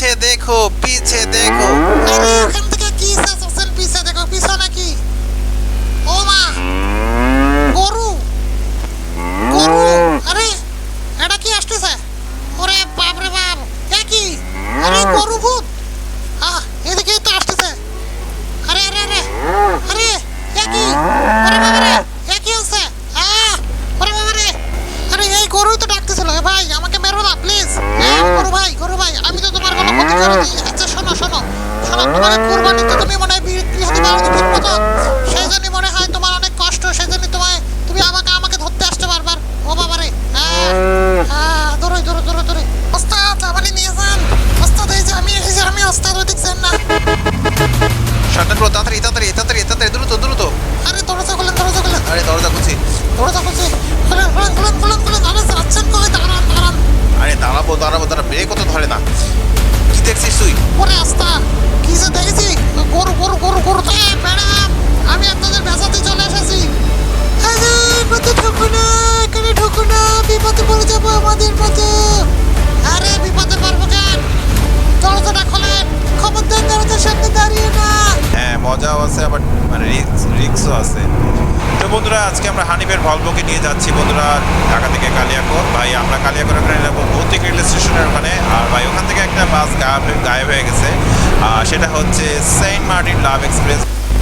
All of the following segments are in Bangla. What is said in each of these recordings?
पीछे देखो पीछे देखो আরে ওখান থেকে কি চেঁচাচ্ছেন খুলেন খুলেন খুলেন আরে দাঁড়াবো দাঁড়াবো দাঁড়া ব্রেকও তো ধরে না। কি দেখছিস তুই? ওরে আস্তা কি যে দেখেছি? গরু গরু গরু গরু। ম্যাডাম আমি আপনাদের ভেসাতে চলে এসেছি। আরে মতো ঠকো না এখানে ঠকো না বিপদে পড়ে যাব আমাদের মতো। আরে বিপদে পারব কেন? দরজাটা খোলেন খবরদার দরজার সামনে দাঁড়িয়ে না। হ্যাঁ মজাও আছে আবার মানে রিক্স রিক্সও আছে। তো বন্ধুরা আজকে আমরা হানিফের ভলভোকে নিয়ে যাচ্ছি। বন্ধুরা ঢাকা থেকে কালিয়াকোট। ভাই আমরা কালিয়াকোট ওখানে যাব। ভৌতিক রেল স্টেশনের ওখানে। আর ভাই ওখান থেকে একটা বাস গায়েব হয়ে- গায়েব হয়ে গেছে। আর সেটা হচ্ছে সেন্ট মার্টিন লাভ এক্সপ্রেস।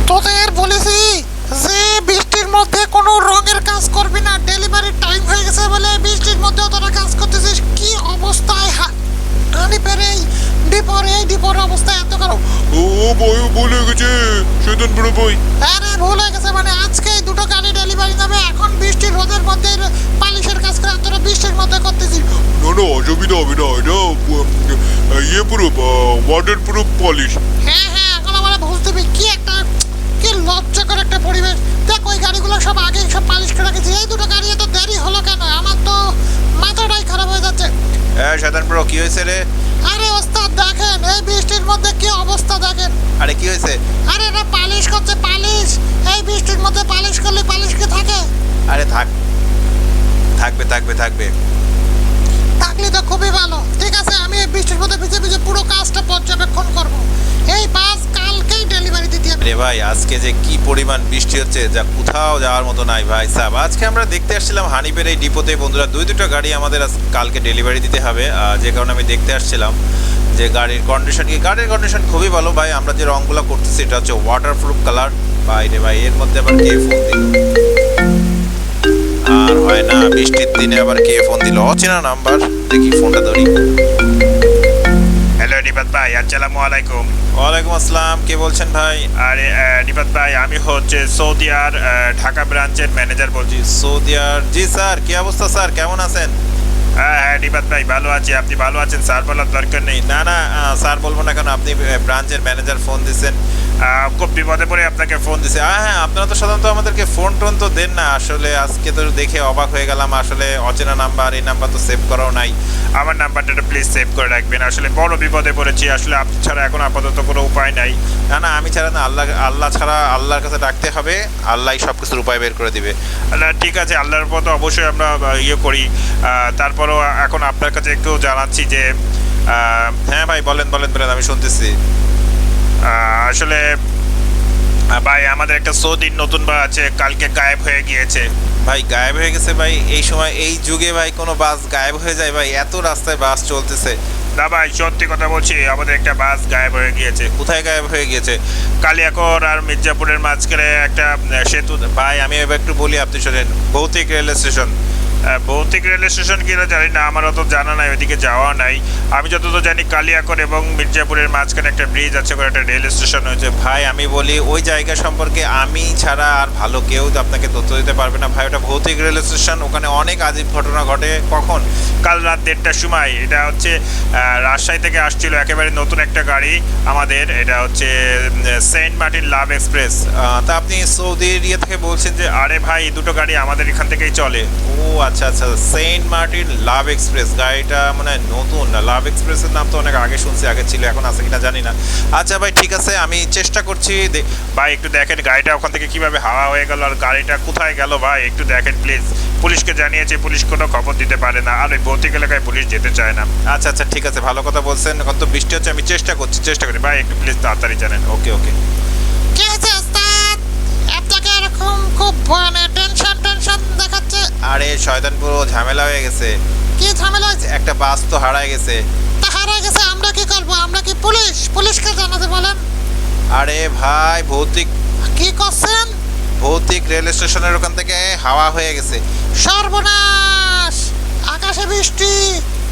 তোদের বলেছি যে বৃষ্টির মধ্যে কোনো রঙের কাজ করবি না। ডেলিভারির টাইম হয়ে গেছে বলে বৃষ্টির মধ্যেও তোরা কাজ করতেছিস। কি অবস্থায় হা- হানিফের এই ডিপোর এই ডিপোর অবস্থা এত খারাপ ও বই ভুলে গেছে। সেদিন বড় বই। আরে ভুল হয়ে গেছে মানে আজকে দুটো গাড়ি ডেলিভারি যাবে এখন বৃষ্টির রোদের মধ্যে পালিশের কাজ করে তোরা বৃষ্টির মধ্যে করতেছিস না না অসুবিধা হবে না এটা ইয়ে পুরো ওয়াটার প্রুফ পলিশ হ্যাঁ হ্যাঁ এখন আমরা বুঝতে পারি কি একটা কি লজ্জাকর একটা পরিবেশ। দেখ ওই গাড়িগুলো সব আগে সব পালিশ করে রেখেছি। এই দুটো গাড়ি এত দেরি হলো কেন? আমার তো মাথাটাই খারাপ হয়ে যাচ্ছে। হ্যাঁ শয়তান ব্রো কি হয়েছে রে? আরে ওস্তাদ দেখেন এই বৃষ্টির মধ্যে কি অবস্থা দেখেন। আরে কি হয়েছে? আরে এটা পালিশ করছে পালিশ। এই বৃষ্টির মধ্যে পালিশ করলে পালিশ কি থাকে? আরে থাক। থাকবে থাকবে থাকবে। থাকলে তো খুবই ভালো। ঠিক আছে, আমি বৃষ্টির মধ্যে ভিজে ভিজে পুরো কাজটা পর্যবেক্ষণ করব। এই বাস কালকেই ডেলিভারি দিতে হবে রে ভাই, আজকে যে কি পরিমাণ বৃষ্টি হচ্ছে, যা কোথাও যাওয়ার মতো নাই ভাই সাহেব। আজকে আমরা দেখতে আসছিলাম হানিপের এই ডিপোতে। বন্ধুরা, দুই দুটো গাড়ি আমাদের কালকে ডেলিভারি দিতে হবে। যে কারণে আমি দেখতে আসছিলাম যে গাড়ির কন্ডিশন কি। গাড়ির কন্ডিশন খুবই ভালো ভাই। আমরা যে রংগুলো করতেছি, এটা হচ্ছে ওয়াটারপ্রুফ কালার ভাই রে ভাই, এর মধ্যে আবার কে ফোন দিল? আর হয় না। বৃষ্টির দিনে আবার কে ফোন দিল? অচেনা নাম্বার দেখি ফোনটা ধরি। হ্যালো রিপাত ভাই। আসসালামু আলাইকুম। ওয়ালাইকুম আসসালাম। কে বলছেন ভাই? আরে রিপাত ভাই আমি হচ্ছে সৌদি আর ঢাকা ব্রাঞ্চের ম্যানেজার বলছি। সৌদি আর জি স্যার কি অবস্থা স্যার? কেমন আছেন? হ্যাঁ হ্যাঁ রিপাত ভাই ভালো আছি। আপনি ভালো আছেন? স্যার বলার দরকার নেই। না না স্যার বলব না কেন আপনি ব্রাঞ্চের ম্যানেজার ফোন দিচ্ছেন খুব বিপদে পড়ে আপনাকে ফোন দিছে। হ্যাঁ হ্যাঁ আপনারা তো সাধারণত আমাদেরকে ফোন টোন তো দেন না। আসলে আজকে তো দেখে অবাক হয়ে গেলাম। আসলে অচেনা নাম্বার এই নাম্বার তো সেভ করাও নাই। আমার নাম্বারটা প্লিজ সেভ করে রাখবেন। আসলে বড় বিপদে পড়েছি। আসলে আপনি ছাড়া এখন আপাতত কোনো উপায় নাই। না না, আমি ছাড়া না, আল্লাহ আল্লাহ ছাড়া আল্লাহর কাছে ডাকতে হবে। আল্লাহই সব কিছুর উপায় বের করে দিবে। আল্লাহ ঠিক আছে, আল্লাহর তো অবশ্যই আমরা ইয়ে করি। তারপরও এখন আপনার কাছে একটু জানাচ্ছি যে হ্যাঁ ভাই, বলেন বলেন বলেন, আমি শুনতেছি। আসলে ভাই আমাদের একটা সৌদির নতুন বা আছে কালকে গায়েব হয়ে গিয়েছে। ভাই গায়েব হয়ে গেছে ভাই এই সময় এই যুগে ভাই কোনো বাস গায়েব হয়ে যায় ভাই এত রাস্তায় বাস চলতেছে। না ভাই সত্যি কথা বলছি আমাদের একটা বাস গায়েব হয়ে গিয়েছে। কোথায় গায়েব হয়ে গিয়েছে? কালিয়াকর আর মির্জাপুরের মাঝখানে একটা সেতু ভাই আমি এবার একটু বলি আপনি শোনেন ভৌতিক রেল স্টেশন। ভৌতিক রেল স্টেশন কিনা জানি না, আমার অত জানা নাই, ওইদিকে যাওয়া নাই। আমি যতদূর জানি কালিয়াকর এবং মির্জাপুরের মাঝখানে একটা ব্রিজ আছে করে একটা রেল স্টেশন হয়েছে ভাই, আমি বলি ওই জায়গা সম্পর্কে আমি ছাড়া আর ভালো কেউ আপনাকে তথ্য দিতে পারবে না। ভাই, ওটা ভৌতিক রেল স্টেশন, ওখানে অনেক আজীব ঘটনা ঘটে। কখন? কাল রাত দেড়টার সময়। এটা হচ্ছে রাজশাহী থেকে আসছিল একেবারে নতুন একটা গাড়ি আমাদের। এটা হচ্ছে সেন্ট মার্টিন লাভ এক্সপ্রেস। তা আপনি সৌদি এরিয়া থেকে বলছেন যে, আরে ভাই দুটো গাড়ি আমাদের এখান থেকেই চলে। ও আচ্ছা আচ্ছা সেন্ট মার্টিন লাভ এক্সপ্রেস, গাড়িটা মানে নতুন না? লাভ এক্সপ্রেসের নাম তো অনেক আগে শুনছি, আগে ছিল, এখন আছে কিনা জানি না। আচ্ছা ভাই, ঠিক আছে, আমি চেষ্টা করছি ভাই, একটু দেখেন গাড়িটা ওখান থেকে কীভাবে হাওয়া হয়ে গেল আর গাড়িটা কোথায় গেল ভাই, একটু দেখেন প্লিজ পুলিশকে জানিয়েছে, পুলিশ কোনো খবর দিতে পারে না, আর ওই ভৌতিক এলাকায় পুলিশ যেতে চায় না। আচ্ছা আচ্ছা ঠিক আছে, ভালো কথা বলছেন, এখন তো বৃষ্টি হচ্ছে, আমি চেষ্টা করছি, চেষ্টা করি। ভাই, একটু প্লিজ তাড়াতাড়ি জানেন। ওকে ওকে কি আপনাকে এরকম খুব মানে টেনশন টেনশন দেখাচ্ছে। আরে শয়তান পুরো ঝামেলা হয়ে গেছে। কি ঝামেলা হয়েছে? একটা বাস তো হারায় গেছে। তা হারাই গেছে আমরা কি করব? আমরা কি পুলিশ? পুলিশকে জানাতে বলেন। আরে ভাই ভৌতিক কি করছেন? ভৌতিক রেল স্টেশনের ওখান থেকে হাওয়া হয়ে গেছে। সর্বনাশ! আকাশে বৃষ্টি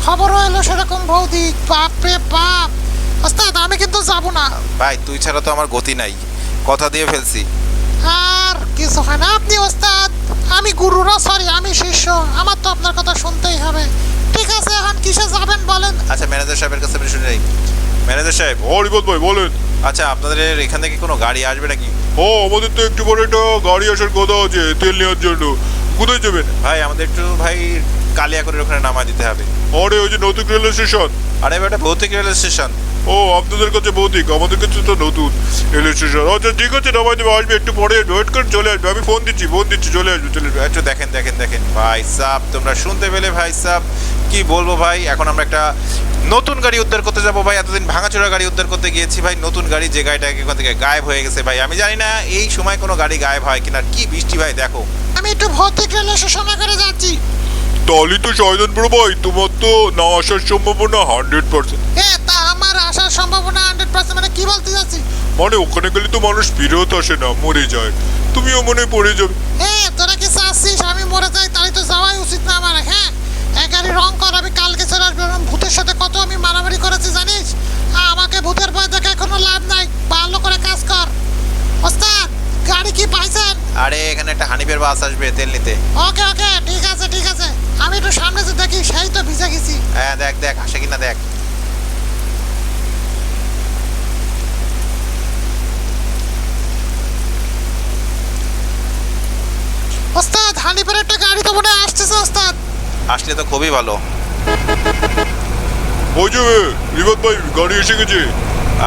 খবর এলো সেরকম ভৌতিক। বাপরে বাপ! ওস্তাদ আমি কিন্তু যাব না। ভাই তুই ছাড়া তো আমার গতি নাই। কথা দিয়ে ফেলছি। আর কিছু হয় না আপনি ওস্তাদ আমি গুরুরা সরি আমি শিষ্য। আমার তো আপনার কথা শুনতেই হবে। ঠিক আছে এখন কিসে যাবেন বলেন? আচ্ছা ম্যানেজার সাহেবের কাছে আমি শুনে নেই। ম্যানেজার সাহেব ও রিপোর্ট ভাই বলেন। আচ্ছা আপনাদের এখান থেকে কোনো গাড়ি আসবে নাকি? ও আমাদের তো একটু পরে একটা গাড়ি আসার কথা আছে তেল নেওয়ার জন্য। কোথায় যাবেন? ভাই আমাদের একটু ভাই কালিয়া করে ওখানে নামা দিতে হবে। আরে ওই যে নতুন রেল স্টেশন। আরে এটা ভৌতিক রেল স্টেশন। ও আপনাদের কাছে ভৌতিক আমাদের কাছে তো নতুন। রেল স্টেশন আচ্ছা ঠিক আছে নামাই দেবে আসবে একটু পরে ওয়েট করে চলে আসবে। আমি ফোন দিচ্ছি ফোন দিচ্ছি চলে আসবে চলে আসবে। একটু দেখেন দেখেন দেখেন। ভাই সাহ তোমরা শুনতে পেলে ভাই সাহ কি বলব ভাই এখন আমরা একটা নতুন গাড়ি উদ্ধার করতে যাব ভাই। এতদিন ভাঙাচোরা গাড়ি উদ্ধার করতে গিয়েছি ভাই নতুন গাড়ি যে গাড়িটা এখান থেকে গায়েব হয়ে গেছে ভাই। আমি জানি না এই সময় কোনো গাড়ি গায়েব হয় কিনা কি বৃষ্টি ভাই দেখো। আমি একটু ভৌতিক রেল স্টেশনে করে যাচ্ছি। তাহলে তো শয়তানপুর ভাই তোমার তো না আসার সম্ভাবনা হান্ড্রেড পার্সেন্ট এ তা আমার সম্ভাবনা হান্ড্রেড পার্সেন্ট মানে কি বলতে যাচ্ছি মানে ওখানে গেলে তো মানুষ ফিরত আসে না মরে যায়। তুমিও মনে পড়ে যাবে। এ তোরা কি চাচ্ছিস আমি মরে যাই? তাই তো যাওয়াই উচিত না আমার। হ্যাঁ এক গাড়ি রং কর আমি কালকে চলে আসব। এবং ভূতের সাথে কত আমি মারামারি করেছি জানিস? আমাকে ভূতের ভয় দেখে কোনো লাভ নাই। ভালো করে কাজ কর। ওস্তাদ গাড়ি কি পাইছেন? আরে এখানে একটা হানিফের বাস আসবে তেল নিতে। ওকে ওকে ঠিক আছে ঠিক আছে। আমি একটু সামনে যে দেখি সেই তো ভিজে গেছি। হ্যাঁ দেখ দেখ আসে কিনা দেখ। ওস্তাদ একটা গাড়ি তো মনে হয় আসতেছে ওস্তাদ। আসলে তো খুবই ভালো। ওই যে ভাই গাড়ি এসে গেছে।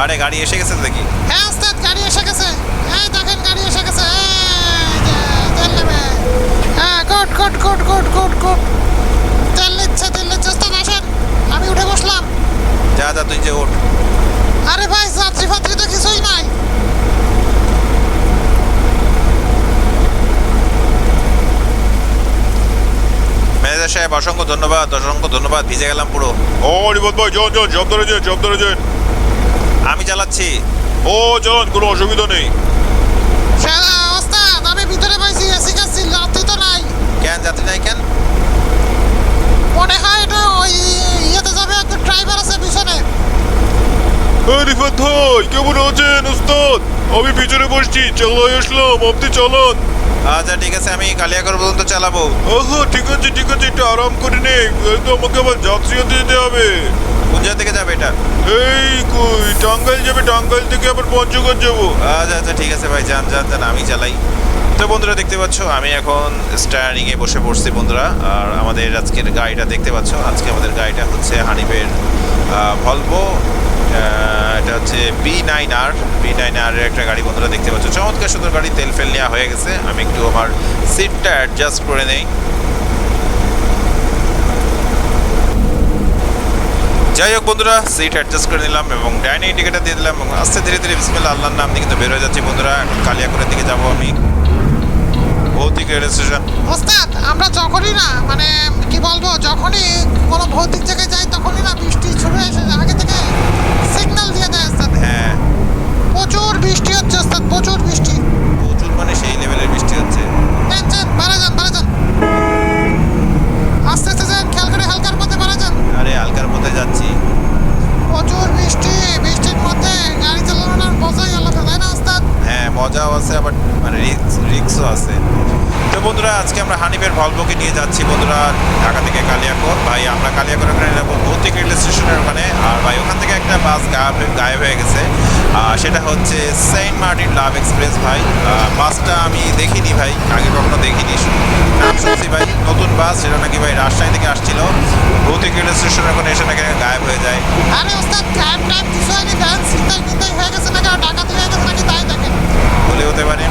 আরে গাড়ি এসে গেছে দেখি। হ্যাঁ ওস্তাদ গাড়ি এসে গেছে। হ্যাঁ দেখেন গাড়ি এসে গেছে। এই যে, তেল নেবে। হ্যাঁ good good good good good good. তেল নিচ্ছে তেল নিচ্ছে। ওস্তাদ আসেন। আমি উঠে বসলাম। যা যা তুই যে ওঠ আরে ভাই যাত্রী ফাত্রী তো কিছুই নাই। ম্যানেজার সাহেব অসংখ্য ধন্যবাদ অসংখ্য ধন্যবাদ। ভিজে গেলাম পুরো। ও রিপোর্ট ভাই যান যান সাবধানে যান সাবধানে যান আমি চালাচ্ছি। ও যান কোনো অসুবিধা নেই। শালা, ওস্তাদ আমি ভিতরে পাইছি এসি খাচ্ছি যাত্রী তো নাই। কেন যাত্রী নাই কেন? মনে হয় এটা ওই ইয়েতে যাবে একটা ড্রাইভার আছে পিছনে। রিফাত ভাই কেমন আছেন উস্তাদ? আমি পিছনে বসছি চালাই আসলাম আপনি চালান। আচ্ছা ঠিক আছে আমি কালিয়াকর পর্যন্ত চালাবো। ওহো ঠিক আছে ঠিক আছে একটু আরাম করে নে। তো আমাকে আবার যাত্রীও দিতে যেতে হবে। কোন জায়গা থেকে যাবে এটা? এই কই টাঙ্গাইল যাবে টাঙ্গাইল থেকে আবার পঞ্চগড় যাব। আচ্ছা আচ্ছা ঠিক আছে ভাই যান যান যান আমি চালাই। তো বন্ধুরা দেখতে পাচ্ছ, আমি এখন স্টারিং এ বসে পড়ছি বন্ধুরা। আর আমাদের আজকের গাড়িটা দেখতে পাচ্ছ, আজকে আমাদের গাড়িটা হচ্ছে হানিফের ভলভো এটা হচ্ছে B nine R B nine R একটা গাড়ি বন্ধুরা দেখতে পাচ্ছ। চমৎকার সুন্দর গাড়ি, তেল ফেল নেওয়া হয়ে গেছে। আমি একটু আমার সিটটা অ্যাডজাস্ট করে নেই। যাই হোক বন্ধুরা সিট অ্যাডজাস্ট করে নিলাম এবং ডাইনিং টিকেটটা দিয়ে দিলাম এবং আস্তে ধীরে ধীরে বিসমিল্লা আল্লাহর নাম দিয়ে কিন্তু বের হয়ে যাচ্ছি বন্ধুরা। এখন কালিয়াকরের দিকে যাব আমি। স্টেশন ওস্তাদ আমরা যখনই না মানে কি বলব যখনই কোনো ভৌতিক জায়গায় যাই তখনই না বৃষ্টি শুরু এসে। আগে থেকে সিগন্যাল দিয়ে দেয় ওস্তাদ। হ্যাঁ। প্রচুর বৃষ্টি হচ্ছে ওস্তাদ প্রচুর বৃষ্টি। প্রচুর মানে সেই লেভেলের বৃষ্টি হচ্ছে। যান বাড়া যান বাড়া যান। আস্তে আস্তে যান খেয়াল করে হালকার মধ্যে বাড়া যান। আরে হালকার মধ্যে যাচ্ছি। প্রচুর বৃষ্টি বৃষ্টির মধ্যে গাড়ি চালানোর মজাই আলাদা হ্যাঁ মজাও আছে, আবার মানে রিক্স, রিক্সও আছে। তো বন্ধুরা, আজকে আমরা হানিফের ভলভোকে নিয়ে যাচ্ছি। বন্ধুরা, ঢাকা থেকে কালিয়াকোর ভাই, আমরা কালিয়াকোর ওখানে যাব ভৌতিক রেল স্টেশনের ওখানে। আর ভাই, ওখান থেকে একটা বাস গায়েব হয়ে- গেছে। সেটা হচ্ছে সেন্ট মার্টিন লাভ এক্সপ্রেস, ভাই। বাসটা আমি দেখিনি, ভাই। আগে কখনো দেখিনি। নাম শুনছি, ভাই, নতুন বাস। সেটা নাকি ভাই রাজশাহী থেকে আসছিল। ভৌতিক রেল স্টেশনের ওখানে এসে নাকি গায়েব হয়ে যায় ক্যাব ট্যাব কিছু হয়নি ভ্যান চিন্তাই চিন্তাই হয়ে গেছে নাকি আর ডাকাতি হয়ে গেছে নাকি তাই দেখেন বলে হতে পারে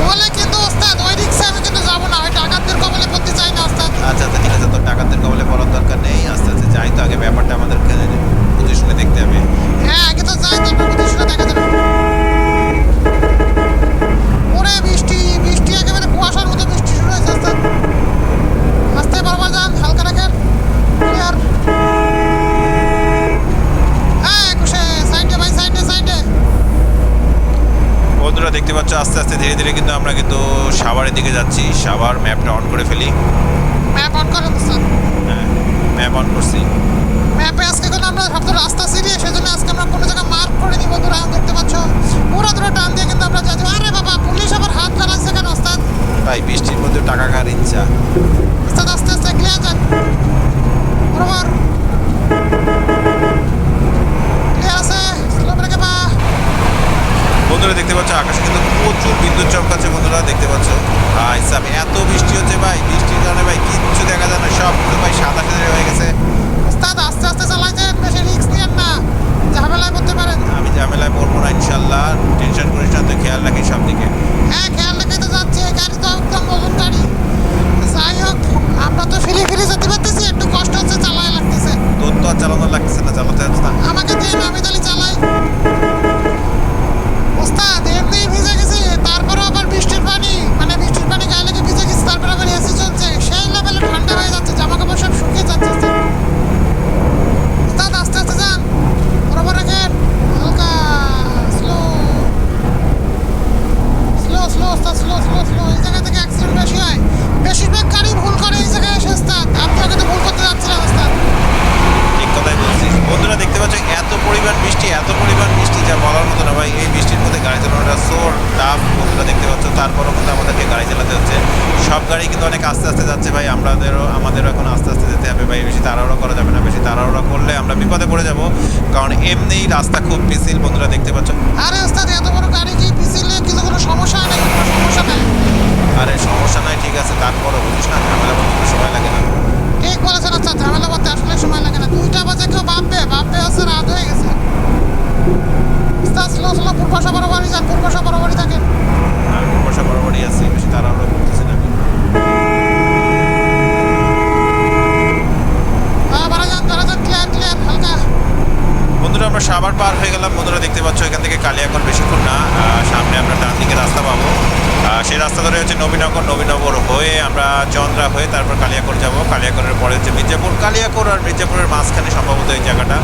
বলে কিন্তু ওস্তাদ ওই রিক্সা আমি কিন্তু যাব না ওই ডাকাতদের কবলে পড়তে চাই না ওস্তাদ আচ্ছা আচ্ছা ঠিক আছে তোর টাকাদের কবলে পড়ার দরকার নেই আস্তে আস্তে যাই তো আগে ব্যাপারটা আমাদের বুঝে শুনে দেখতে হবে হ্যাঁ আগে তো যাই তারপর বুঝে শুনে দেখা যাবে ওরে বৃষ্টি বৃষ্টি একেবারে কুয়াশার মতো বৃষ্টি শুরু হয়েছে ওস্তাদ আস্তে বারবার যান হালকা রাখেন ক্লিয়ার হ্যাঁ একুশে সাইডে ভাই সাইডে সাইডে বন্ধুরা দেখতে পাচ্ছ আস্তে আস্তে ধীরে ধীরে কিন্তু আমরা কিন্তু সাভারের দিকে যাচ্ছি সাভার ম্যাপটা অন করে ফেলি ম্যাপ অন করেন ওস্তাদ হ্যাঁ ম্যাপ অন করছি ম্যাপে আজকে কোনো আমরা সব তো রাস্তা সিরিয়ে সেজন্য আজকে আমরা কোনো জায়গায় মার্ক করে নিই বন্ধুরা দেখতে পাচ্ছ পুরো দূরে টান দিয়ে কিন্তু আমরা যাচ্ছি আরে বাবা পুলিশ আবার হাত চালাচ্ছে কেন ওস্তাদ ভাই বৃষ্টির মধ্যে টাকা খাওয়ার ইচ্ছা ওস্তাদ আস্তে আস্তে ক্লিয়ার যান। বরাবর। বন্ধুরা দেখতে পাচ্ছ আকাশে কিন্তু প্রচুর বিদ্যুৎ চমকাচ্ছে বন্ধুরা দেখতে পাচ্ছ। ভাই সাহেব এত বৃষ্টি হচ্ছে ভাই বৃষ্টির কারণে ভাই কিচ্ছু দেখা যায় না সব কিন্তু ভাই সাদা সাদা হয়ে গেছে। ওস্তাদ আস্তে আস্তে চালাইছেন বেশি রিস্ক নিয়েন না। ঝামেলায় পড়তে পারেন। আমি ঝামেলায় পড়ব না ইনশাল্লাহ। টেনশন করিস না তুই খেয়াল রাখিস সব দিকে হ্যাঁ খেয়াল রেখে তো যাচ্ছে এই গাড়ি তো একদম ওজন গাড়ি যাই হোক আমরা তো ফিরে ফিরে যেতে পারতেছি একটু কষ্ট হচ্ছে চালায় লাগতেছে। তোর তো আর চালানো লাগতেছে না চালাতে হচ্ছে না। আমাকে দিন আমি তাহলে চালাই ওস্তাদ এমনি হয়ে আমরা চন্দ্রা হয়ে তারপর কালিয়াকর যাব। কালিয়াকরের পরে হচ্ছে মির্জাপুর কালিয়াকর আর মির্জাপুরের মাঝখানে সম্ভবত এই জায়গাটা।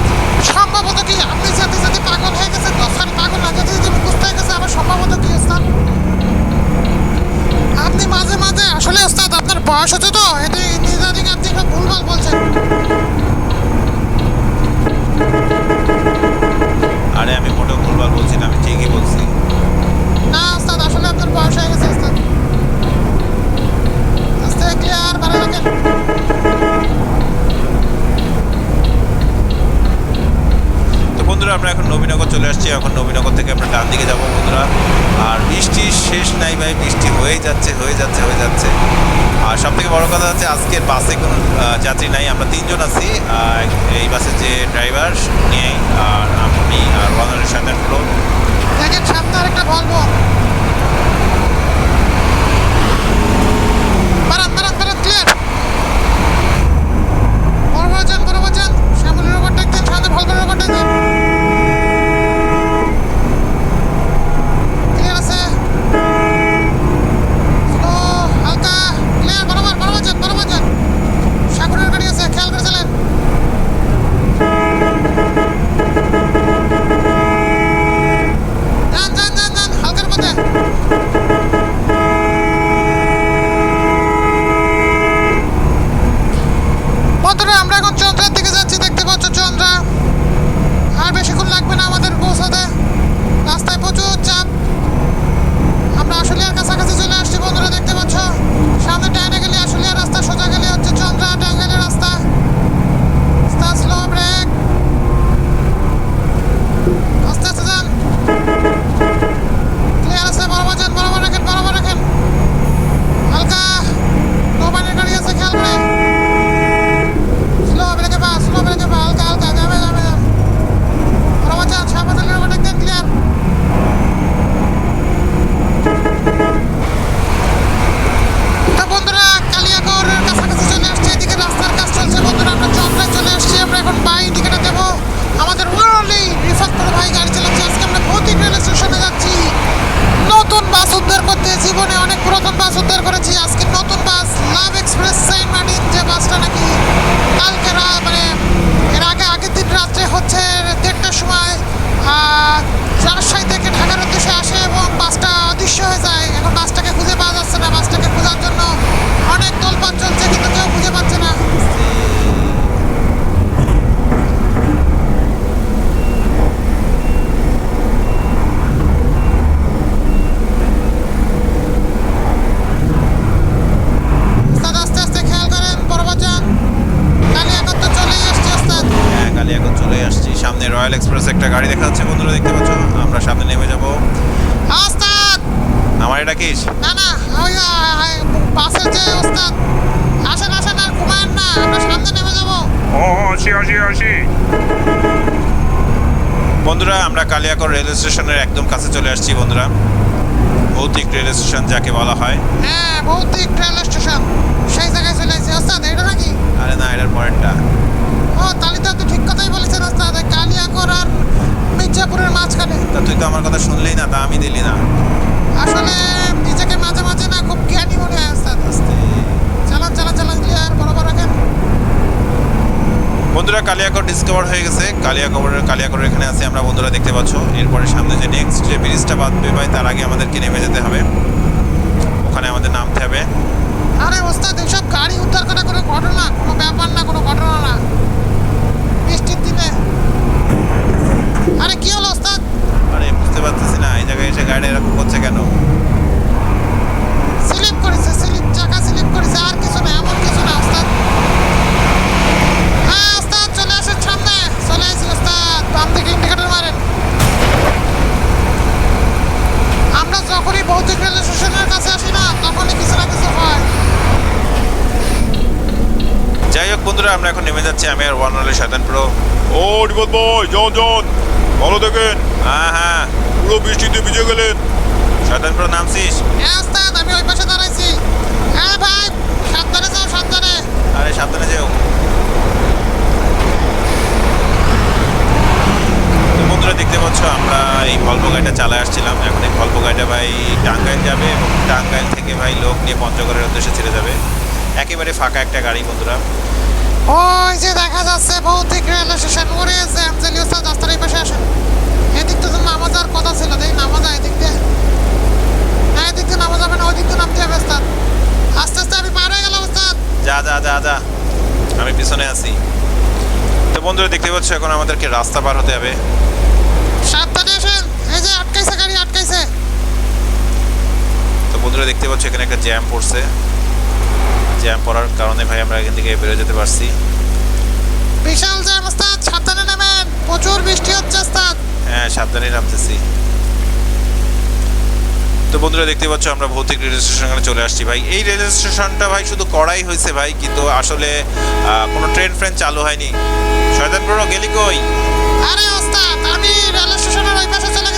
সম্ভবত কি? আপনি যেতে যেতে পাগল হয়ে গেছেন? সরি পাগল না যেতে যেতে হয়ে গেছে আবার সম্ভবত কি স্থান আপনি মাঝে মাঝে আসলে ওস্তাদ আপনার বয়স হচ্ছে তো এটি নিজাদিন আপনি একটু ভুলভাল বলছেন। আরে আমি মোটেও ভুলবার বলছি না আমি ঠিকই বলছি। না ওস্তাদ আসলে আপনার বয়স হয়ে গেছে ওস্তাদ। ক্লিয়ার ভালো রাখেন তো বন্ধুরা আমরা এখন নবীনগর চলে আসছি। এখন নবীনগর থেকে আমরা ডান দিকে যাব বন্ধুরা। আর বৃষ্টির শেষ নাই ভাই বৃষ্টি হয়ে যাচ্ছে হয়ে যাচ্ছে হয়ে যাচ্ছে। আর সব থেকে বড় কথা হচ্ছে আজকের বাসে কোনো যাত্রী নাই আমরা তিনজন আছি। এই বাসের যে ড্রাইভার নিয়ে আর আমি আর বাংলাদেশ সাথে দেখেন সামনে আরেকটা বারান দাঁড়ান বারান ক্লিয়ার বড় যান বরাবর যান শ্যামলের ওপরটা একদিন সামনে ভলভের ওপরটা যান ও আসি আসি আসি। বন্ধুরা আমরা কালিয়াকড় রেল স্টেশনের একদম কাছে চলে আসছি বন্ধুরা। ভৌতিক রেল স্টেশন যাকে বলা হয়। হ্যাঁ ভৌতিক রেল স্টেশন। সেই জায়গায় চলে এসেছি ওস্তাদ এটা নাকি? আরে না এটার পরেরটা। ও তাহলে তো আপনি ঠিক কথাই বলেছেন ওস্তাদ এই কালিয়াকড় আর মির্জাপুরের মাঝখানে। তা তুই তো আমার কথা শুনলেই না তা আমি দিলি না। আসলে নিজেকে মাঝে মাঝে না খুব জ্ঞানী মনে হয় ওস্তাদ চালান চালান চালান ক্লিয়ার বরাবর রাখেন বন্ধুরা কালিয়াকড় ডিসকভার হয়ে গেছে। কালিয়াকড়ের কালিয়াকড়ের এখানে আছে আমরা বন্ধুরা দেখতে পাচ্ছ। এরপরে সামনে যে নেক্সট যে ব্রিজটা বাঁধবে ভাই তার আগে আমাদেরকে নেমে যেতে হবে। ওখানে আমাদের নামতে হবে। আরে ওস্তাদ এইসব গাড়ি উদ্ধার করা কোনো ঘটনা কোনো ব্যাপার না কোনো ঘটনা না। বৃষ্টির দিনে। আরে কি হলো ওস্তাদ? আরে বুঝতে পারতেছি না এই জায়গায় এসে গাড়ি এরকম রিপোর্ট বয় জন জন। ভালো দেখেন। হ্যাঁ হ্যাঁ। পুরো বৃষ্টিতে ভিজে গেলেন। শয়তান প্রো নামছিস? হ্যাঁ ওস্তাদ আমি ওই পাশে দাঁড়াইছি। হ্যাঁ ভাই সাবধানে যাও সাবধানে। আরে সাবধানে যেও। বন্ধুরা দেখতে পাচ্ছ আমরা এই ভলভো গাড়িটা চালায় আসছিলাম। এখন এই ভলভো গাড়িটা ভাই টাঙ্গাইল যাবে এবং টাঙ্গাইল থেকে ভাই লোক নিয়ে পঞ্চগড়ের উদ্দেশ্যে ছেড়ে যাবে। একেবারে ফাঁকা একটা গাড়ি বন্ধুরা। ওই যে দেখা যাচ্ছে ভৌতিক রেল স্টেশন ওরে জ্যামজেলি ওস্তাদ রাস্তার এই পাশে আসেন। এদিক তো নামাজ আর কথা ছিল দেখ নামাজ যায় এদিক দিয়ে। না এদিক দিয়ে নামাজ যাবে না ওই দিক দিয়ে নামতে হবে ওস্তাদ। আস্তে আস্তে আমি পার হয়ে গেলাম ওস্তাদ। যা যা যা যা। আমি পিছনে আছি। তো বন্ধুরা দেখতে পাচ্ছ এখন আমাদেরকে রাস্তা পার হতে হবে। সাবধানে আসেন। এই যে আটকাইছে গাড়ি আটকাইছে। তো বন্ধুরা দেখতে পাচ্ছ এখানে একটা জ্যাম পড়ছে। জ্যাম পড়ার কারণে ভাই আমরা এখান থেকে বেরোয় যেতে পারছি। বিশাল জ্যাম ওস্তাদ সাবধানে নামেন। প্রচুর বৃষ্টি হচ্ছে ওস্তাদ হ্যাঁ সাবধানে নামতেছি। তো বন্ধুরা দেখতে পাচ্ছ আমরা ভৌতিক রেল স্টেশনে চলে আসছি। ভাই এই রেল স্টেশনটা ভাই শুধু করাই হয়েছে ভাই কিন্তু আসলে কোনো ট্রেন ফ্রেন চালু হয়নি। শয়তান বড় গেলি কই? আরে ওস্তাদ আমি রেল স্টেশনের ওই পাশে চলে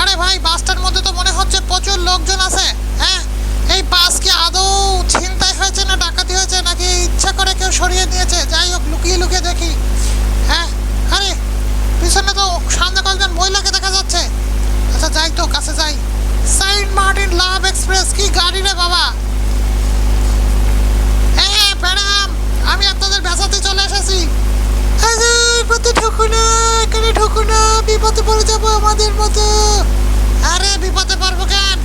আরে ভাই, বাসটার মধ্যে তো মনে হচ্ছে প্রচুর লোকজন আছে। হ্যাঁ? এই বাস কি আদৌ ছিনতাই হয়েছে না ডাকাতি হয়েছে নাকি ইচ্ছা করে কেউ সরিয়ে নিয়েছে যাই হোক, লুকিয়ে লুকিয়ে দেখি। হ্যাঁ? আরে, পিছনে তো সামনে কয়েকজন মহিলাকে দেখা যাচ্ছে। আচ্ছা যাই তো, কাছে যাই। সাইড মার্টিন লাভ এক্সপ্রেস, কি গাড়ি রে বাবা? হ্যাঁ ম্যাডাম, আমি আপনাদের বেসাতে চলে এসেছি। আরে বিপদে এখানে ঠকো না, বিপদে পড়ে যাব আমাদের মতো আরে, বিপদে পারব কেন?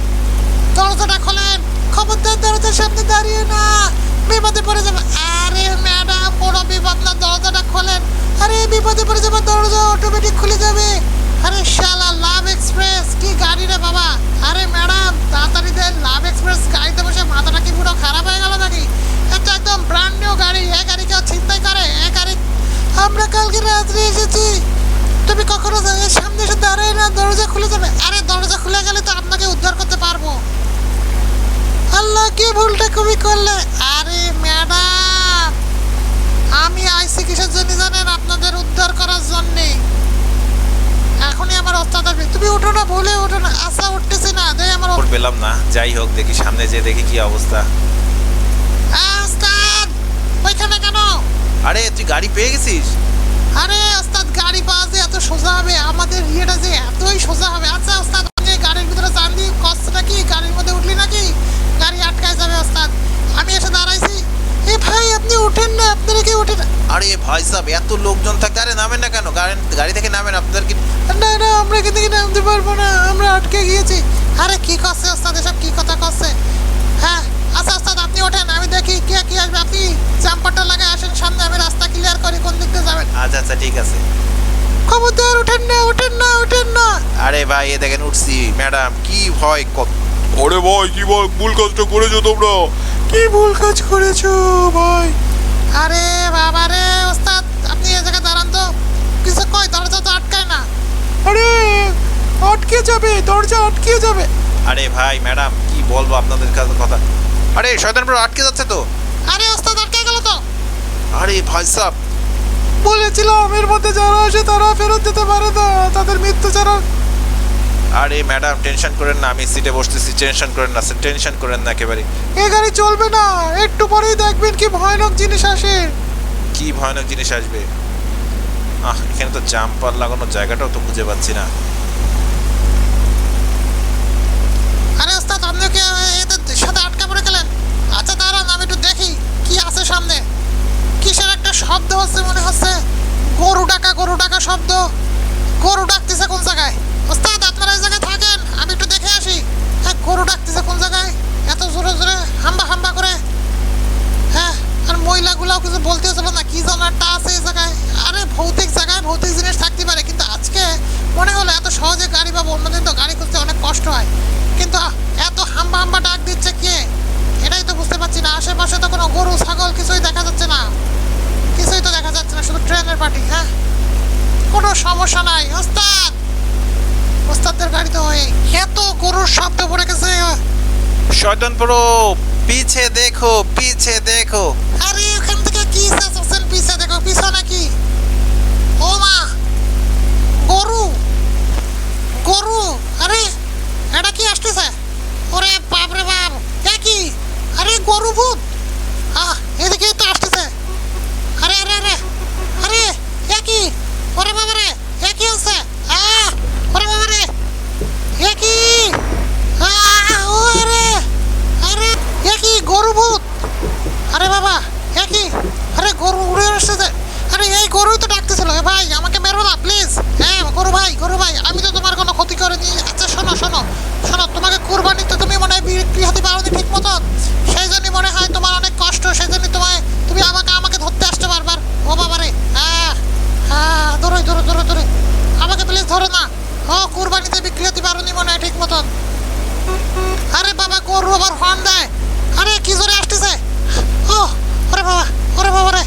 দরজাটা খোলেন। খবরদার, দরজার সামনে দাঁড়িয়ে না। বিপদে পড়ে যাব। আরে, ম্যাডাম বড় বিপদ না, দরজাটা খোলেন। আরে, বিপদে পড়ে যাব, দরজা অটোমেটিক খুলে যাবে। আরে, শালা, লাভ এক্সপ্রেস, কি গাড়ি রে বাবা। আরে, ম্যাডাম, তাড়াতাড়ি দেন, লাভ এক্সপ্রেস গাড়িতে বসে মাথাটা কি পুরো খারাপ হয়ে গেল নাকি? এটা একদম ব্র্যান্ড নিউ গাড়ি, এ গাড়ি কেউ চিন্তাই করে, এ গাড়ি আমরা কালকে রাত্রে এসেছি। কখনো সামনে এসে দাঁড়ায় না দরজা খুলে যাবে। আরে দরজা খুলে গেলে তো আপনাকে উদ্ধার করতে পারব। আল্লাহ কি ভুলটা কবি করলে? আরে ম্যাডাম আমি আইসি কিসের জন্য জানেন? আপনাদের উদ্ধার করার জন্যে। এখনই আমার ওস্তাদ আসবে তুমি উঠো না ভুলে উঠো না। আচ্ছা উঠতেছি না দেখ আমার পেলাম না। যাই হোক দেখি সামনে যেয়ে দেখি কি অবস্থা। ওইখানে কেন? আরে তুই গাড়ি পেয়ে গেছিস? আরে ওস্তাদ গাড়ি পাওয়া যে এত সোজা হবে? আমাদের ইয়েটা যে এতই সোজা হবে? আচ্ছা ওস্তাদ গাড়ির ভিতরে চান দি। কষ্টটা কি? গাড়ির মধ্যে উঠলি নাকি? গাড়ি আটকায় যাবে ওস্তাদ। আমি এসে দাঁড়াইছি। এ ভাই আপনি উঠেন না আপনারা কি উঠেন আরে ভাই সাহেব এত লোকজন থাকতে আরে নামেন না কেন? গাড়ি গাড়ি থেকে নামেন আপনাদের কি না না আমরা কিন্তু কি নামতে পারব না? আমরা আটকে গিয়েছি। আরে কি করছে ওস্তাদ? এসব কি কথা করছে? হ্যাঁ আচ্ছা ওস্তাদ আপনি ওঠেন আমি দেখি কে কি আসবে। আপনি জাম্পারটা লাগায় আসেন সামনে আমি রাস্তা ক্লিয়ার করি কোন দিক দিয়ে যাবেন। আচ্ছা আচ্ছা ঠিক আছে। খবরদার উঠেন না উঠেন না উঠেন না। আরে ভাই এ দেখেন উঠছি। ম্যাডাম কি ভয় কত আরে ভাই কি বল ভুল কাজটা করেছ তোমরা? কি ভুল কাজ করেছ ভাই? আরে বাবা রে ওস্তাদ আপনি এই জায়গায় দাঁড়ান তো। কিছু কই দরজা তো আটকায় না। আরে আটকে যাবে দরজা আটকে যাবে। আরে ভাই ম্যাডাম কি বলব আপনাদের কাছে কথা? আরে শয়তানপুর আটকে যাচ্ছে তো। আরে ওস্তাদ আটকে গেল তো। আরে ভাই সাহেব বলেছিলাম এর মধ্যে যারা আসে তারা ফেরত যেতে পারে না তাদের মৃত্যু ছাড়া। আরে ম্যাডাম টেনশন করেন না আমি সিটে বসতেছি টেনশন করেন না টেনশন করেন না একেবারে। এ গাড়ি চলবে না একটু পরেই দেখবেন কি ভয়ানক জিনিস আসে। কি ভয়ানক জিনিস আসবে? আহ এখানে তো জাম্পার লাগানোর জায়গাটাও তো খুঁজে পাচ্ছি না আরে ওস্তাদ আপনি কি এদের সাথে আটকে পড়ে গেলেন আচ্ছা দাঁড়ান আমি একটু দেখি কি আছে সামনে কিসের একটা শব্দ হচ্ছে, মনে হচ্ছে। গরু ডাকা গরু ডাকা শব্দ। গরু ডাকতেছে কোন জায়গায়? ওস্তাদ, আপনারা এই জায়গায় থাকেন, আমি একটু দেখে আসি। হ্যাঁ গরু ডাকতেছে কোন জায়গায়? এত জোরে জোরে হাম্বা হাম্বা করে। হ্যাঁ আর মহিলাগুলাও কিছু বলতে চলো না, কি একটা আছে এই জায়গায়? আরে, ভৌতিক জায়গায় ভৌতিক জিনিস থাকতে পারে, কিন্তু আজকে মনে হলো এত সহজে গাড়ি পাবো অন্যদিন তো গাড়ি খুঁজতে অনেক কষ্ট হয়। কিন্তু এত হাম্বা হাম্বা ডাক দিচ্ছে কে? এটাই তো বুঝতে পারছি না, আশেপাশে তো কোনো গরু, ছাগল কিছুই দেখা যাচ্ছে না। কিছুই তো দেখা যাচ্ছে না শুধু ট্রেনের পার্টি হ্যাঁ? কোনো সমস্যা নাই ওস্তাদ! ওস্তাদদের গাড়ি তো ওই এত গরুর শব্দ পড়ে গেছে শয়তানপুর পিছে দেখো পিছে দেখো। আরে ওখান থেকে কি চাচ্ছেন পিছে দেখো পিছনে নাকি? ও মা! গরু! গরু! আরে এটা কি আসতেছে? ওরে বাপ রে বাপ কি? আরে গরু ভূত আহ এদিকে আরে গরু ভূত? বাবা, এ আরে গরু উড়ে আসতেছে আরে এই গরুই তো ডাকতেছিল। ভাই, আমাকে মেরো প্লিজ হ্যাঁ গরু ভাই গরু ভাই, আমি তো তোমার কোনো ক্ষতি করিনি। আচ্ছা শোনো শোনো শোনো, তোমাকে কুরবানি তো তুমি মনে হয় বিক্রি হতে পারোনি ঠিক মতন সেই জন্যই মনে হয় তোমার অনেক কষ্ট সেই জন্যই তোমায় তুমি আমাকে আমাকে ধরতে আসছো বারবার ও বাবা রে হ্যাঁ হ্যাঁ ধরো ধরো ধরো ধরো ধরো না। ও কুরবানিতে বিক্রি হতে পারোনি মনে হয় ঠিক মতন। আরে বাবা, গরু আবার হর্ন দেয়। আরে, কি জোরে আসতেছে? ও ওরে বাবা ওরে বাবা রে।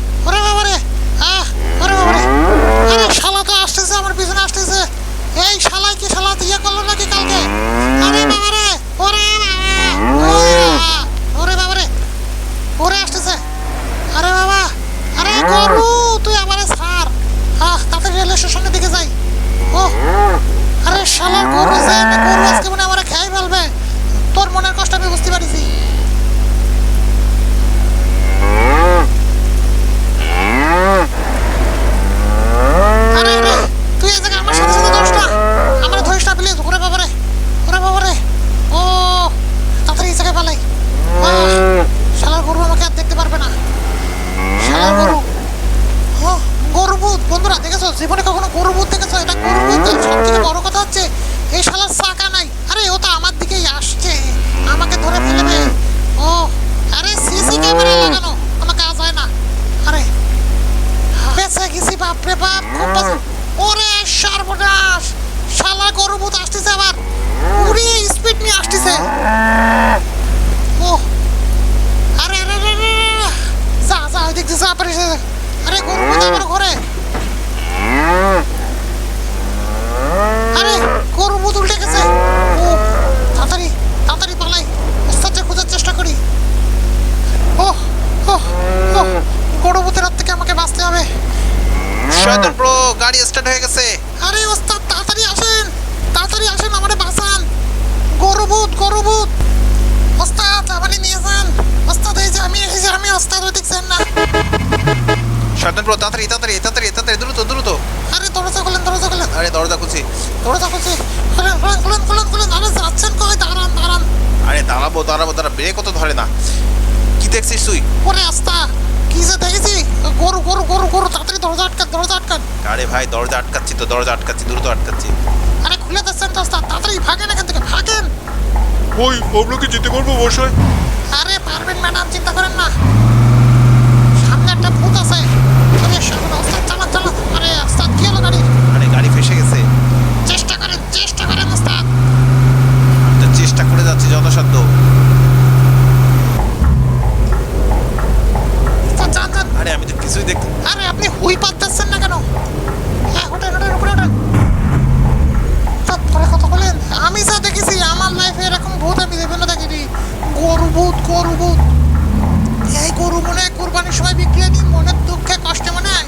শালা গরু যে গরু আজকে মনে আমার খেয়ে ফেলবে। তোর মনের কষ্ট আমি বুঝতে পারিছি। জীবনে কখনো গরু বুধ দেখেছ? এটা গরু বুধ সব থেকে বড় বাইক নিয়ে আসতেছে গরু কোথায় আমার তাড়াতাড়ি পালাই। ওস্তাদকে চেষ্টা করি। ও ও গরু মুতের হাত থেকে আমাকে বাঁচতে হবে। শয়তান গাড়ি স্টার্ট হয়ে গেছে। আরে ওস্তাদ গরুভূত গরুভূত ওস্তাদ আমারে নিয়ে যান। ওস্তাদ এই যে আমি এই যে আমি ওস্তাদ ওই দেখছেন না। শয়তান প্রো তাড়াতাড়ি তাড়াতাড়ি তাড়াতাড়ি দ্রুত দ্রুত। আরে দরজা খুলেন দরজা খুলেন। আরে দরজা খুলছি। দরজা খুলছি। খুলেন খুলেন খুলেন খুলেন খুলেন। আরে যাচ্ছেন কই? দাঁড়ান দাঁড়ান। আরে দাঁড়াবো দাঁড়াবো দাঁড়া। ব্রেকও তো ধরে না। কি দেখছিস তুই? ওরে আস্তা কি যে দেখেছি? গরু গরু গরু গরু তাড়াতাড়ি দরজা আটকান দরজা আটকান। আরে ভাই দরজা আটকাচ্ছি তো দরজা আটকাচ্ছি দ্রুত আটকাচ্ছি। আরে খুলে দিচ্ছেন তো তাড়াতাড়ি ভাগেন এখান থেকে ভাগেন। ওই আমরা কি যেতে পারব মশাই আরে পারবেন ম্যাডাম চিন্তা করেন না। সামনে একটা ভূত আছে। আরে সামনে ওস্তাদ চালান চালান আরে ওস্তাদ কি হলো গাড়ি? আরে গাড়ি ফেসে গেছে। চেষ্টা করেন চেষ্টা করেন ওস্তাদ তো চেষ্টা করে যাচ্ছি যথাসাধ্য ওস্তাদ যান যান আরে আমি তো কিছুই দেখতে আরে আপনি হুই পাচ্ছেন না কেন হ্যাঁ হোটেল হোটেল উপরে ওঠেন তারপরে কথা বলেন আমি যা দেখেছি আমার লাইফে এরকম ভূত আমি দেবেন দেখিনি গরু ভূত গরু ভূত এই গরু মনে হয় কোরবানির সময় বিক্রি হয়নি মনের দুঃখে কষ্টে মনে হয়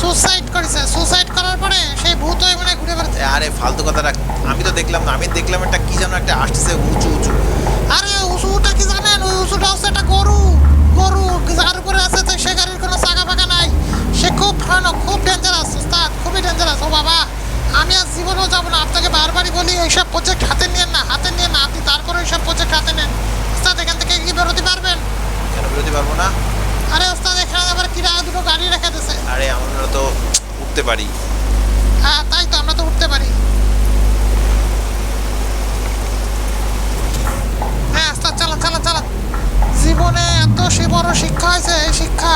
সুসাইড করেছে সুসাইড করার পরে সেই ভূত হয়ে মনে হয় ঘুরে বেড়াচ্ছে আরে ফালতু কথা রাখ আমি তো দেখলাম না আমি দেখলাম একটা কি যেন একটা আসতেছে উঁচু উঁচু আরে উঁচুটা কি জানেন ওই উঁচুটা হচ্ছে একটা গরু গরু যার উপরে আছে তো সে গাড়ির কোনো চাকা ফাঁকা নাই সে খুব ভয়ানক খুব ডেঞ্জারাস ওস্তাদ খুবই ডেঞ্জারাস ও বাবা আমি আর জীবনেও যাব না আপনাকে বারবারই বলি এইসব প্রজেক্ট হাতে নিয়েন না হাতে নিয়ে না আপনি তারপরে এইসব প্রজেক্ট হাতে নেন ওস্তাদ এখান থেকে কি বেরোতে পারবেন কেন বেরোতে পারব না আরে ওস্তাদ এখানে আবার কিরা দুটো গাড়ি রেখে দিছে আরে আমরা তো উঠতে পারি হ্যাঁ তাই তো আমরা তো উঠতে পারি হ্যাঁ ওস্তাদ চালান চালান চালান জীবনে এত সে বড় শিক্ষা হয়েছে এই শিক্ষা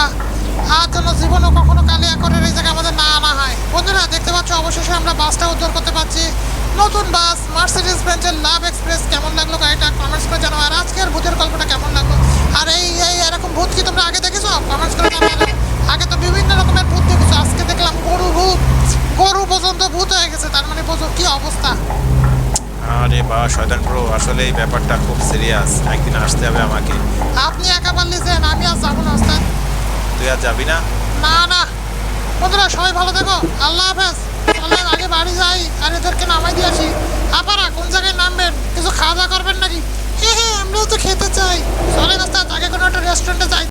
আর যেন জীবনে কখনো কালিয়া করে এই জায়গায় আমাদের না আনা হয় বন্ধুরা দেখতে পাচ্ছ অবশেষে আমরা বাসটা উদ্ধার করতে পারছি। নতুন বাস মার্সিডিজ বেঞ্চের লাভ এক্সপ্রেস কেমন লাগল গাড়িটা কমেন্টস করে জানাও। আর আজকের ভূতের গল্পটা কেমন লাগল? আর এই এই এরকম ভূত কি তোমরা আগে দেখেছ? কমেন্টস করে জানাও। আগে তো বিভিন্ন রকমের ভূত দেখেছ আজকে দেখলাম গরু ভূত। গরু পর্যন্ত ভূত হয়ে গেছে তার মানে বোঝো কি অবস্থা? আরে বা শয়তান প্রো আসলে এই ব্যাপারটা খুব সিরিয়াস একদিন আসতে হবে আমাকে। আপনি একা পারলে যেন আমি আর যাব না ওস্তাদ। তুই আর যাবি না? না না। বন্ধুরা সবাই ভালো থেকো। আল্লাহ হাফেজ। বাড়ি যাই। আর এদেরকে নামাই দিয়ে আসি। আবার কোন জায়গায় নামবেন? কিছু খাওয়া দাওয়া করবেন নাকি? হ্যাঁ হ্যাঁ আমরাও তো খেতে চাই। চলেন আস্তা আগে কোনো একটা রেস্টুরেন্টে যাই।